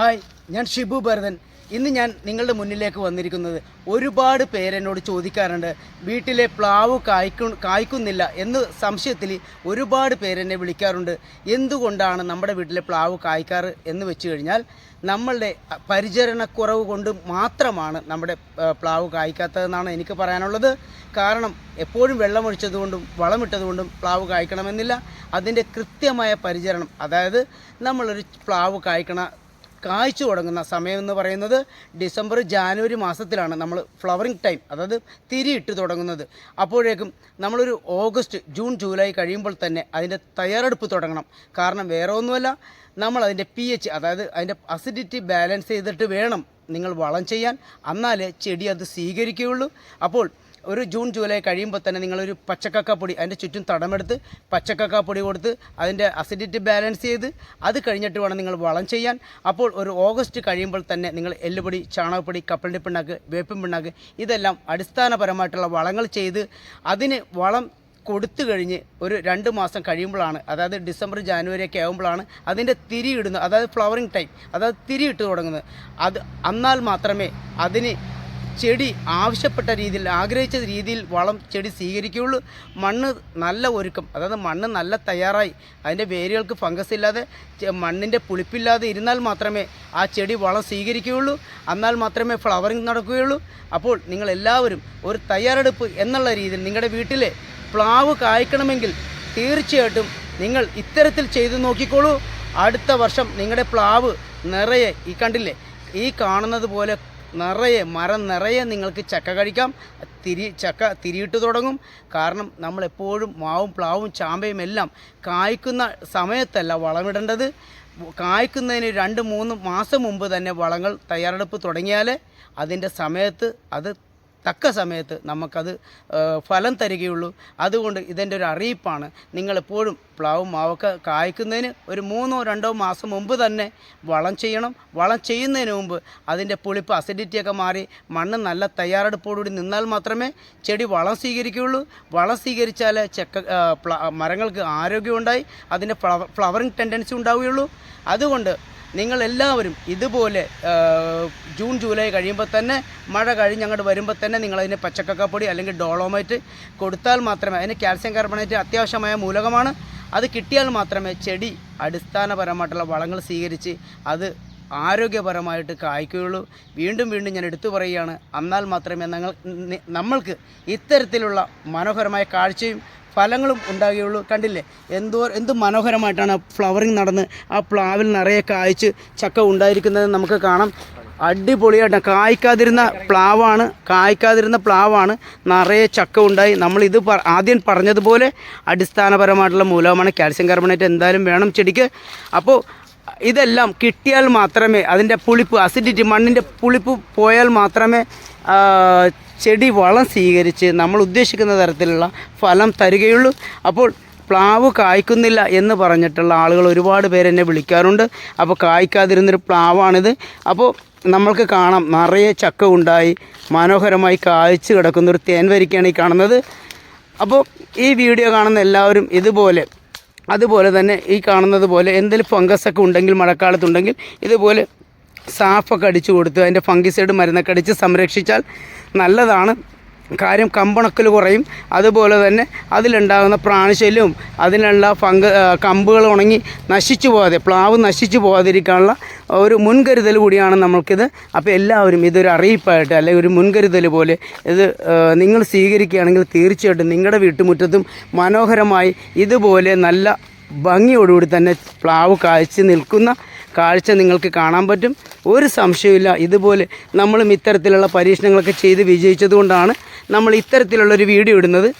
Hi ഞാൻ ഷിബു ഭരതൻ. ഇന്ന് ഞാൻ നിങ്ങളുടെ മുന്നിലേക്ക് വന്നിരിക്കുന്നത് ഒരുപാട് പേരെന്നോട് ചോദിക്കാറുണ്ട് വീട്ടിലെ പ്ലാവ് കായ്ക്കു കായ്ക്കുന്നില്ല എന്ന് സംശയത്തിൽ ഒരുപാട് പേരെന്നെ വിളിക്കാറുണ്ട്. എന്തുകൊണ്ടാണ് നമ്മുടെ വീട്ടിലെ പ്ലാവ് കായ്ക്കാറ് എന്ന് വെച്ച് കഴിഞ്ഞാൽ നമ്മളുടെ പരിചരണക്കുറവ് കൊണ്ട് മാത്രമാണ് നമ്മുടെ പ്ലാവ് കായ്ക്കാത്തതെന്നാണ് എനിക്ക് പറയാനുള്ളത്. കാരണം എപ്പോഴും വെള്ളമൊഴിച്ചതുകൊണ്ടും വളമിട്ടതുകൊണ്ടും പ്ലാവ് കായ്ക്കണമെന്നില്ല. അതിന്റെ കൃത്യമായ പരിചരണം അതായത് നമ്മളൊരു പ്ലാവ് കായ്ക്കണ കായ്ച്ചു തുടങ്ങുന്ന സമയം എന്ന് പറയുന്നത് ഡിസംബർ ജാനുവരി മാസത്തിലാണ് നമ്മൾ ഫ്ലവറിങ് ടൈം അതായത് തിരിയിട്ട് തുടങ്ങുന്നത്. അപ്പോഴേക്കും നമ്മളൊരു ഓഗസ്റ്റ് ജൂൺ ജൂലൈ കഴിയുമ്പോൾ തന്നെ അതിന്റെ തയ്യാറെടുപ്പ് തുടങ്ങണം. കാരണം വേറെ ഒന്നുമല്ല നമ്മൾ അതിന്റെ പി എച്ച് അതായത് അതിന്റെ അസിഡിറ്റി ബാലൻസ് ചെയ്തിട്ട് വേണം നിങ്ങൾ വളം ചെയ്യാൻ. എന്നാലേ ചെടി അത് സ്വീകരിക്കുകയുള്ളൂ. അപ്പോൾ ഒരു ജൂൺ ജൂലൈ കഴിയുമ്പോൾ തന്നെ നിങ്ങളൊരു പച്ചക്കക്കാപ്പൊടി അതിന്റെ ചുറ്റും തടമെടുത്ത് പച്ചക്കക്കാപ്പൊടി കൊടുത്ത് അതിന്റെ അസിഡിറ്റി ബാലൻസ് ചെയ്ത് അത് കഴിഞ്ഞിട്ട് വേണം നിങ്ങൾ വളം ചെയ്യാൻ. അപ്പോൾ ഒരു ഓഗസ്റ്റ് കഴിയുമ്പോൾ തന്നെ നിങ്ങൾ എല്ലുപൊടി ചാണകപ്പൊടി കപ്പലിന്റെ പിണ്ണാക്ക് വേപ്പിൻ പിണ്ണാക്ക് ഇതെല്ലാം അടിസ്ഥാനപരമായിട്ടുള്ള വളങ്ങൾ ചെയ്ത് അതിന് വളം കൊടുത്തു കഴിഞ്ഞ് ഒരു രണ്ട് മാസം കഴിയുമ്പോഴാണ് അതായത് ഡിസംബർ ജാനുവരി ഒക്കെ ആകുമ്പോഴാണ് അതിന്റെ തിരിയിടുന്നത് അതായത് ഫ്ലവറിങ് ടൈം അതായത് തിരിയിട്ട് തുടങ്ങുന്നത്. അത് എന്നാൽ മാത്രമേ അതിന് ചെടി ആവശ്യപ്പെട്ട രീതിയിൽ ആഗ്രഹിച്ച രീതിയിൽ വളം ചെടി സ്വീകരിക്കുകയുള്ളൂ. മണ്ണ് നല്ല ഒരുക്കം അതായത് മണ്ണ് നല്ല തയ്യാറായി അതിന്റെ വേരുകൾക്ക് ഫംഗസ് ഇല്ലാതെ മണ്ണിന്റെ പുളിപ്പില്ലാതെ ഇരുന്നാൽ മാത്രമേ ആ ചെടി വളം സ്വീകരിക്കുകയുള്ളൂ. എന്നാൽ മാത്രമേ ഫ്ലവറിങ് നടക്കുകയുള്ളൂ. അപ്പോൾ നിങ്ങളെല്ലാവരും ഒരു തയ്യാറെടുപ്പ് എന്നുള്ള രീതിയിൽ നിങ്ങളുടെ വീട്ടിലെ പ്ലാവ് കായ്ക്കണമെങ്കിൽ തീർച്ചയായിട്ടും നിങ്ങൾ ഇത്തരത്തിൽ ചെയ്തു നോക്കിക്കോളൂ. അടുത്ത വർഷം നിങ്ങളുടെ പ്ലാവ് നിറയെ ഈ കണ്ടില്ലേ ഈ കാണുന്നത് പോലെ നിറയെ മരം നിറയെ നിങ്ങൾക്ക് ചക്ക കഴിക്കാം. തിരി ചക്ക തിരിയിട്ട് തുടങ്ങും. കാരണം നമ്മളെപ്പോഴും മാവും പ്ലാവും ചാമ്പയും എല്ലാം കായ്ക്കുന്ന സമയത്തല്ല വളമിടേണ്ടത്. കായ്ക്കുന്നതിന് രണ്ട് മൂന്ന് മാസം മുമ്പ് തന്നെ വളങ്ങൾ തയ്യാറെടുപ്പ് തുടങ്ങിയാൽ അതിന്റെ സമയത്ത് അത് തക്ക സമയത്ത് നമുക്കത് ഫലം തരികയുള്ളൂ. അതുകൊണ്ട് ഇതിന്റെ ഒരു അറിയിപ്പാണ്. നിങ്ങളെപ്പോഴും പ്ലാവും മാവൊക്കെ കായ്ക്കുന്നതിന് ഒരു മൂന്നോ രണ്ടോ മാസം മുമ്പ് തന്നെ വളം ചെയ്യണം. വളം ചെയ്യുന്നതിന് മുമ്പ് അതിന്റെ പുളിപ്പ് അസിഡിറ്റിയൊക്കെ മാറി മണ്ണ് നല്ല തയ്യാറെടുപ്പോടുകൂടി നിന്നാൽ മാത്രമേ ചെടി വളം സ്വീകരിക്കുകയുള്ളൂ. വളം സ്വീകരിച്ചാൽ ചെക്ക മരങ്ങൾക്ക് ആരോഗ്യമുണ്ടായി. അതിന്റെ ഫ്ലവറിങ് ടെൻഡൻസി ഉണ്ടാവുകയുള്ളൂ. അതുകൊണ്ട് നിങ്ങളെല്ലാവരും ഇതുപോലെ ജൂൺ ജൂലൈ കഴിയുമ്പോൾ തന്നെ മഴ കഴിഞ്ഞ് അങ്ങോട്ട് വരുമ്പോൾ തന്നെ നിങ്ങളതിന് പച്ചക്കക്കപ്പൊടി അല്ലെങ്കിൽ ഡോളോമൈറ്റ് കൊടുത്താൽ മാത്രമേ അതിന് കാൽസ്യം കാർബണേറ്റ് അത്യാവശ്യമായ മൂലകമാണ്. അത് കിട്ടിയാൽ മാത്രമേ ചെടി അടിസ്ഥാനപരമായിട്ടുള്ള വളങ്ങൾ സ്വീകരിച്ച് അത് ആരോഗ്യപരമായിട്ട് കായ്ക്കുകയുള്ളൂ. വീണ്ടും വീണ്ടും ഞാൻ എടുത്തു പറയുകയാണ് എന്നാൽ മാത്രമേ ഞങ്ങൾ നമ്മൾക്ക് ഇത്തരത്തിലുള്ള മനോഹരമായ കാഴ്ചയും ഫലങ്ങളും ഉണ്ടാകുകയുള്ളൂ. കണ്ടില്ലേ? എന്തോ എന്ത് മനോഹരമായിട്ടാണ് ഫ്ലവറിങ് നടന്ന് ആ പ്ലാവിൽ നിറയെ കായ്ച്ച് ചക്ക ഉണ്ടായിരിക്കുന്നത് നമുക്ക് കാണാം. അടിപൊളിയായിട്ട് കായ്ക്കാതിരുന്ന പ്ലാവാണ് കായ്ക്കാതിരുന്ന പ്ലാവാണ് നിറയെ ചക്ക ഉണ്ടായി. നമ്മൾ ഇത് ആദ്യം പറഞ്ഞതുപോലെ അടിസ്ഥാനപരമായിട്ടുള്ള മൂലകമാണ് കാൽസ്യം കാർബണേറ്റ്. എന്തായാലും വേണം ചെടിക്ക്. അപ്പോൾ ഇതെല്ലാം കിട്ടിയാൽ മാത്രമേ അതിന്റെ പുളിപ്പ് അസിഡിറ്റി മണ്ണിന്റെ പുളിപ്പ് പോയാൽ മാത്രമേ ചെടി വളം സ്വീകരിച്ച് നമ്മൾ ഉദ്ദേശിക്കുന്ന തരത്തിലുള്ള ഫലം തരികയുള്ളൂ. അപ്പോൾ പ്ലാവ് കായ്ക്കുന്നില്ല എന്ന് പറഞ്ഞിട്ടുള്ള ആളുകൾ ഒരുപാട് പേരെന്നെ വിളിക്കാറുണ്ട്. അപ്പോൾ കായ്ക്കാതിരുന്നൊരു പ്ലാവാണിത്. അപ്പോൾ നമ്മൾക്ക് കാണാം നിറയെ ചക്ക ഉണ്ടായി മനോഹരമായി കായ്ച്ച് കിടക്കുന്നൊരു തേൻ വരിക്കാണ് ഈ കാണുന്നത്. അപ്പോൾ ഈ വീഡിയോ കാണുന്ന എല്ലാവരും ഇതുപോലെ അതുപോലെ തന്നെ ഈ കാണുന്നത് പോലെ എന്തെങ്കിലും ഫംഗസ് ഒക്കെ ഉണ്ടെങ്കിൽ മഴക്കാലത്തുണ്ടെങ്കിൽ ഇതുപോലെ സാഫൊക്കെ അടിച്ചു കൊടുത്ത് അതിന്റെ ഫംഗിസൈഡ് മരുന്നൊക്കെ അടിച്ച് സംരക്ഷിച്ചാൽ നല്ലതാണ്. കാര്യം കമ്പണക്കൽ കുറയും. അതുപോലെ തന്നെ അതിലുണ്ടാകുന്ന പ്രാണിശല്യവും അതിനുള്ള ഫംഗ കമ്പുകൾ ഉണങ്ങി നശിച്ചു പോകാതെ പ്ലാവ് നശിച്ചു പോകാതിരിക്കാനുള്ള ഒരു മുൻകരുതൽ കൂടിയാണ് നമ്മൾക്കിത്. അപ്പോൾ എല്ലാവരും ഇതൊരു അറിയിപ്പായിട്ട് അല്ലെങ്കിൽ ഒരു മുൻകരുതൽ പോലെ ഇത് നിങ്ങൾ സ്വീകരിക്കുകയാണെങ്കിൽ തീർച്ചയായിട്ടും നിങ്ങളുടെ വീട്ടുമുറ്റത്തും മനോഹരമായി ഇതുപോലെ നല്ല ഭംഗിയോടുകൂടി തന്നെ പ്ലാവ് കാഴ്ച നിൽക്കുന്ന കാഴ്ച നിങ്ങൾക്ക് കാണാൻ പറ്റും. ഒരു സംശയമില്ല ഇതുപോലെ നമ്മളും ഇത്തരത്തിലുള്ള പരീക്ഷണങ്ങളൊക്കെ ചെയ്ത് വിജയിച്ചതുകൊണ്ടാണ് നമ്മൾ ഇത്തരത്തിലുള്ളൊരു വീഡിയോ ഇടുന്നത്.